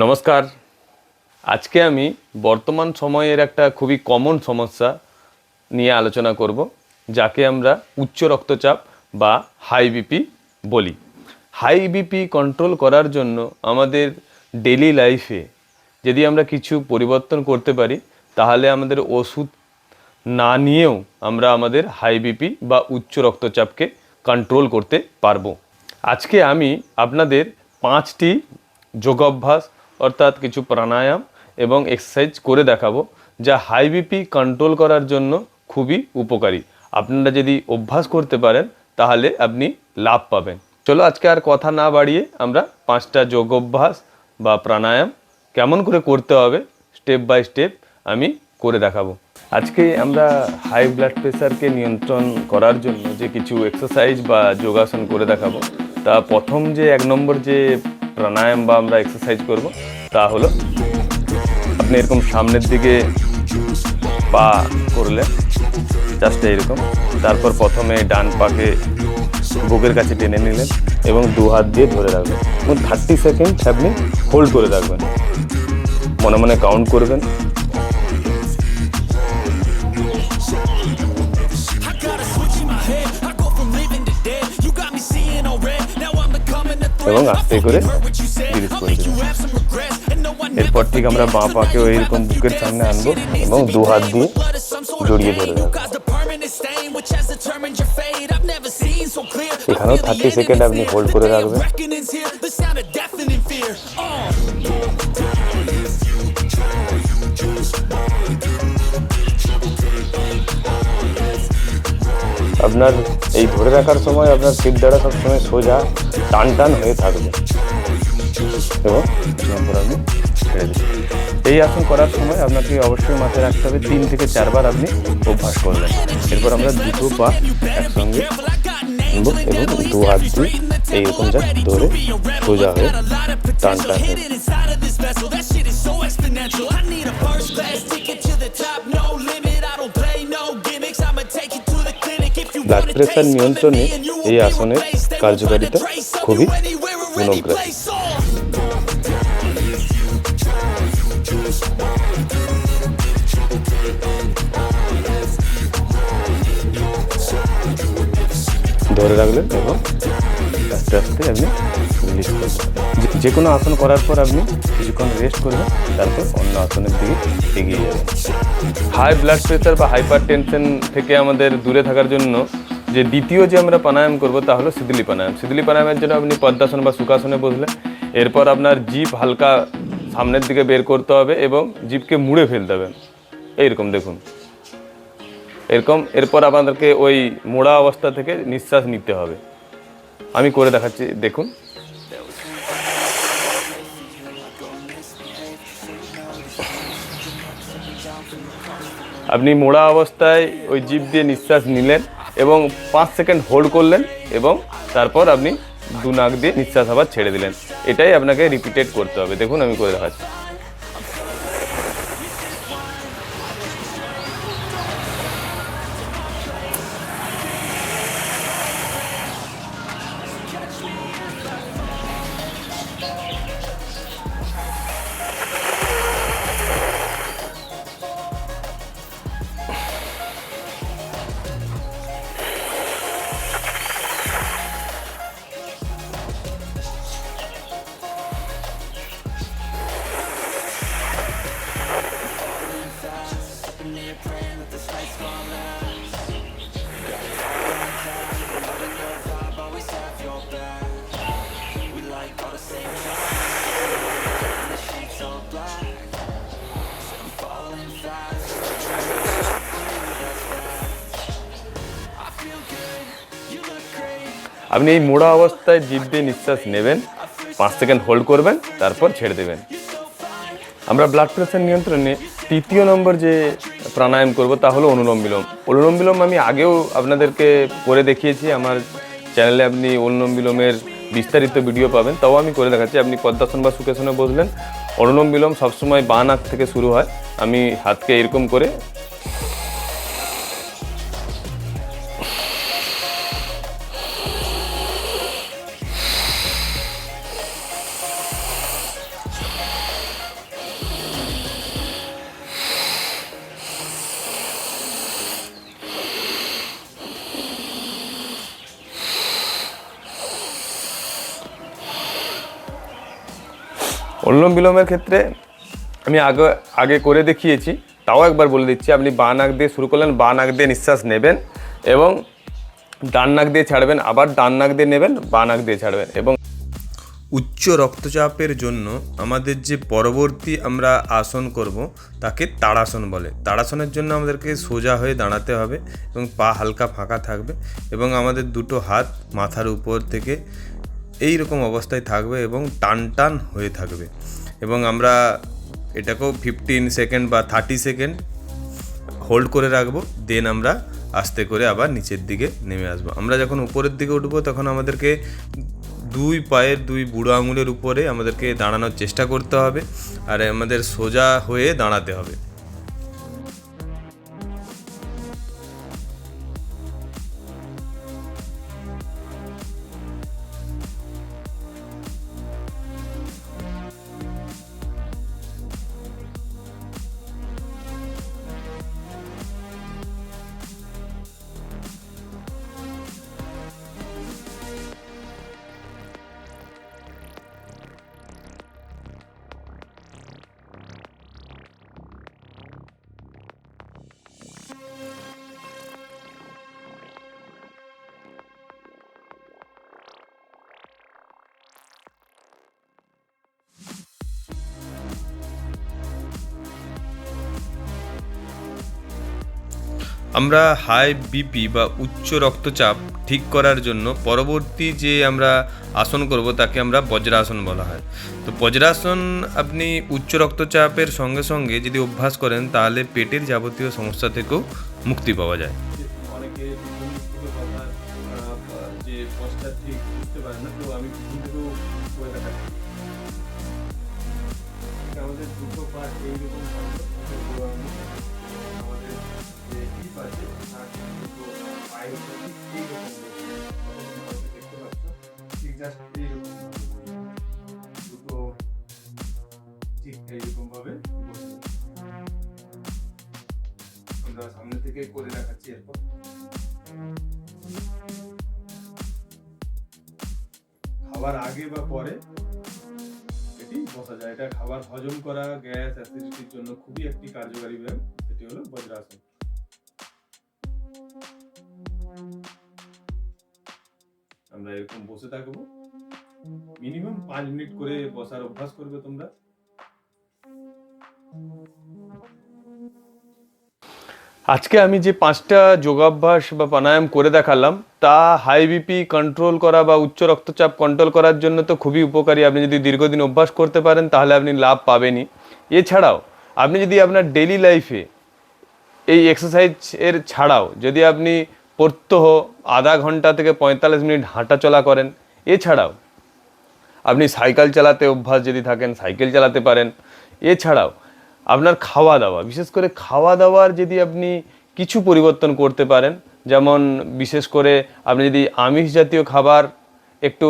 নমস্কার। আজকে আমি বর্তমান সময়ের একটা খুবই কমন সমস্যা নিয়ে আলোচনা করব, যাকে আমরা উচ্চ রক্তচাপ বা হাই বিপি বলি। হাই বিপি কন্ট্রোল করার জন্য আমাদের ডেলি লাইফে যদি আমরা কিছু পরিবর্তন করতে পারি, তাহলে আমাদের ওষুধ না নিয়েও আমরা আমাদের হাই বিপি বা উচ্চ রক্তচাপকে কন্ট্রোল করতে পারব। আজকে আমি আপনাদের পাঁচটি যোগাভ্যাস অর্থাৎ কিছু প্রাণায়াম এবং এক্সারসাইজ করে দেখাবো, যা হাই বিপি কন্ট্রোল করার জন্য খুবই উপকারী। আপনারা যদি অভ্যাস করতে পারেন, তাহলে আপনি লাভ পাবেন। চলো আজকে আর কথা না বাড়িয়ে আমরা পাঁচটা যোগ অভ্যাস বা প্রাণায়াম কেমন করে করতে হবে স্টেপ বাই স্টেপ আমি করে দেখাবো। আজকে আমরা হাই ব্লাড প্রেশারকে নিয়ন্ত্রণ করার জন্য যে কিছু এক্সারসাইজ বা যোগাসন করে দেখাবো, তা প্রথম যে এক নম্বর যে প্রাণায়াম বা আমরা এক্সারসাইজ করব, তা হলো আপনি এরকম সামনের দিকে পা করলে জাস্ট এইরকম। তারপর প্রথমে ডান পাকে বুকের কাছে টেনে নিলেন এবং দু হাত দিয়ে ধরে রাখবেন এবং থার্টি সেকেন্ড আপনি হোল্ড করে রাখবেন। মনে মনে কাউন্ট করবেন। Regrets. And no, I never এরপর ঠিক আমরা বাঁ পাকেও এইরকম বুকের সামনে আনব এবং দু হাত দিয়ে জড়িয়ে ধরে এখানেও feel the 30 end সেকেন্ড আপনি. হোল্ড করে রাখবেন. Oh. আপনার এই ধরে রাখার সময় আপনার পিঠ দ্বারা সবসময় সোজা টান টান হয়ে থাকবে। এবং নম্বর আপনি এই আসন করার সময় আপনাকে অবশ্যই মাথায় রাখতে হবে, তিন থেকে চারবার আপনি অভ্যাস করবেন এরপর আমরা দুটো পা একসঙ্গে এবং দু হাত দুই এইরকম যা ধরে সোজা হয়ে টান টান ব্লাড প্রেশার নিয়ন্ত্রণে এই আসনের কার্যকারিতা খুবই. Oh. ধরে রাখলেন এবং আস্তে আস্তে আপনি যে কোনো আসন করার পর আপনি কিছুক্ষণ রেস্ট করবেন তারপর অন্য আসনের দিকে এগিয়ে যাবেন হাই ব্লাড প্রেশার বা হাইপার টেনশন থেকে আমাদের দূরে থাকার জন্য যে দ্বিতীয় যে আমরা প্রাণায়াম করব তা হলো শীতলি প্রাণায়াম। শীতলি প্রাণায়ামের জন্য আপনি পদ্মাসন বা সুখাসনে বসলেন এরপর আপনার জিভ হালকা সামনের দিকে বের করতে হবে এবং জিভকে মুড়ে ফেলতে হবে। এইরকম দেখুন। এরকম এরপর আপনাদেরকে ওই মোড়া অবস্থা থেকে নিঃশ্বাস নিতে হবে। আমি করে দেখাচ্ছি, দেখুন। আপনি মোড়া অবস্থায় ওই জিভ দিয়ে নিঃশ্বাস নিলেন। এবং পাঁচ সেকেন্ড হোল্ড করলেন এবং তারপর আপনি দু নাক দিয়ে নিঃশ্বাস আবার ছেড়ে দিলেন। এটাই আপনাকে রিপিটেড করতে হবে। দেখুন, আমি করে দেখাচ্ছি। আপনি এই মোড়া অবস্থায় জিভ দিয়ে নিঃশ্বাস নেবেন, পাঁচ সেকেন্ড হোল্ড করবেন, তারপর ছেড়ে দেবেন। আমরা ব্লাড প্রেশার নিয়ন্ত্রণে তৃতীয় নম্বর যে প্রাণায়াম করব তা হলো অনুলোম বিলোম। অনুলোম বিলোম আমি আগেও আপনাদেরকে করে দেখিয়েছি, আমার চ্যানেলে আপনি অনুলোম বিলোমের বিস্তারিত ভিডিও পাবেন, তাও আমি করে দেখাচ্ছি। আপনি পদ্মাসন বা সুখাসনে বসলেন, অনুলোম বিলোম সবসময় বাঁ নাক থেকে শুরু হয়। আমি হাতকে এরকম করে অনুলোম বিলোমের ক্ষেত্রে আমি আগে আগে করে দেখিয়েছি, তাও একবার বলে দিচ্ছি, আপনি বা নাক দিয়ে শুরু করলেন, বা নাক দিয়ে নিঃশ্বাস নেবেন এবং ডান নাক দিয়ে ছাড়বেন, আবার ডান নাক দিয়ে নেবেন, বা নাক দিয়ে ছাড়বেন এবং উচ্চ রক্তচাপের জন্য আমাদের যে পরবর্তী আমরা আসন করব, তাকে তাড়াসন বলে। তাড়াসনের জন্য আমাদেরকে সোজা হয়ে দাঁড়াতে হবে এবং পা হালকা ফাঁকা থাকবে এবং আমাদের দুটো হাত মাথার উপর থেকে এই রকম অবস্থায় থাকবে এবং টান টান হয়ে থাকবে। এবং আমরা এটাকেও ফিফটিন সেকেন্ড বা থার্টি সেকেন্ড হোল্ড করে রাখব দেন আমরা আস্তে করে আবার নিচের দিকে নেমে আসব। আমরা যখন উপরের দিকে উঠবো, তখন আমাদেরকে দুই পায়ের দুই বুড়ো আঙুলের উপরে আমাদেরকে দাঁড়ানোর চেষ্টা করতে হবে, আর আমাদের সোজা হয়ে দাঁড়াতে হবে। আমরা হাই বিপি বা উচ্চ রক্তচাপ ঠিক করার জন্য পরবর্তী যে আমরা আসন করব তাকে আমরা বজ্রাসন বলা হয়। তো বজ্রাসন আপনি উচ্চ রক্তচাপের সঙ্গে সঙ্গে যদি অভ্যাস করেন তাহলে পেটের যাবতীয় সমস্যা থেকেও মুক্তি পাওয়া যায়। দুটো ঠিক আমরা সামনে থেকে করে দেখাচ্ছি এরপর খাবার আগে বা পরে এটি বসা যায়। এটা খাবার হজম করা, গ্যাস, অ্যাসিডিটির জন্য খুবই একটি কার্যকারী ব্যায়াম। এটি হলো বজ্রাসন। আমরা এরকম বসে থাকব। মিনিমাম পাঁচ মিনিট করে বসার অভ্যাস করবে তোমরা। আজকে আমি যে পাঁচটা যোগাভ্যাস বা প্রাণায়াম করে দেখালাম, তা হাই বিপি কন্ট্রোল করা বা উচ্চ রক্তচাপ কন্ট্রোল করার জন্য তো খুবই উপকারী। আপনি যদি দীর্ঘদিন অভ্যাস করতে পারেন, তাহলে আপনি লাভ পাবেনই। এছাড়াও, আপনি যদি আপনার ডেলি লাইফে এই এক্সারসাইজ এর ছাড়াও, যদি আপনি প্রত্যহ আধা ঘণ্টা থেকে পঁয়তাল্লিশ মিনিট হাঁটা চলা করেন। এছাড়াও আপনি সাইকেল চালাতে অভ্যাস যদি থাকেন, সাইকেল চালাতে পারেন। এছাড়াও আপনার খাওয়া দাওয়া বিশেষ করে খাওয়া দাওয়ার যদি আপনি কিছু পরিবর্তন করতে পারেন, যেমন বিশেষ করে আপনি যদি আমিষ জাতীয় খাবার একটু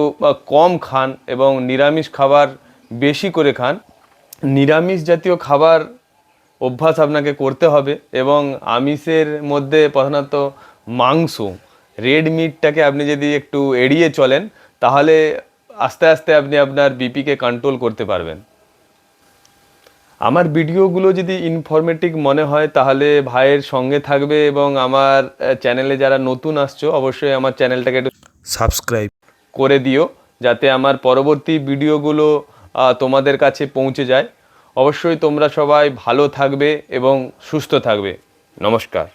কম খান এবং নিরামিষ খাবার বেশি করে খান, নিরামিষ জাতীয় খাবার অভ্যাস আপনাকে করতে হবে এবং আমিষের মধ্যে প্রধানত মাংস রেড মিটটাকে আপনি যদি একটু এড়িয়ে চলেন তাহলে আস্তে আস্তে আপনি আপনার বিপিকে কন্ট্রোল করতে পারবেন। আমার ভিডিওগুলো যদি ইনফরমেটিভ মনে হয় তাহলে ভাইয়ের সঙ্গে থাকবে এবং আমার চ্যানেলে যারা নতুন আসছো অবশ্যই আমার চ্যানেলটাকে একটু সাবস্ক্রাইব করে দিও যাতে আমার পরবর্তী ভিডিওগুলো তোমাদের কাছে পৌঁছে যায়। অবশ্যই তোমরা সবাই ভালো থাকবে এবং সুস্থ থাকবে। নমস্কার।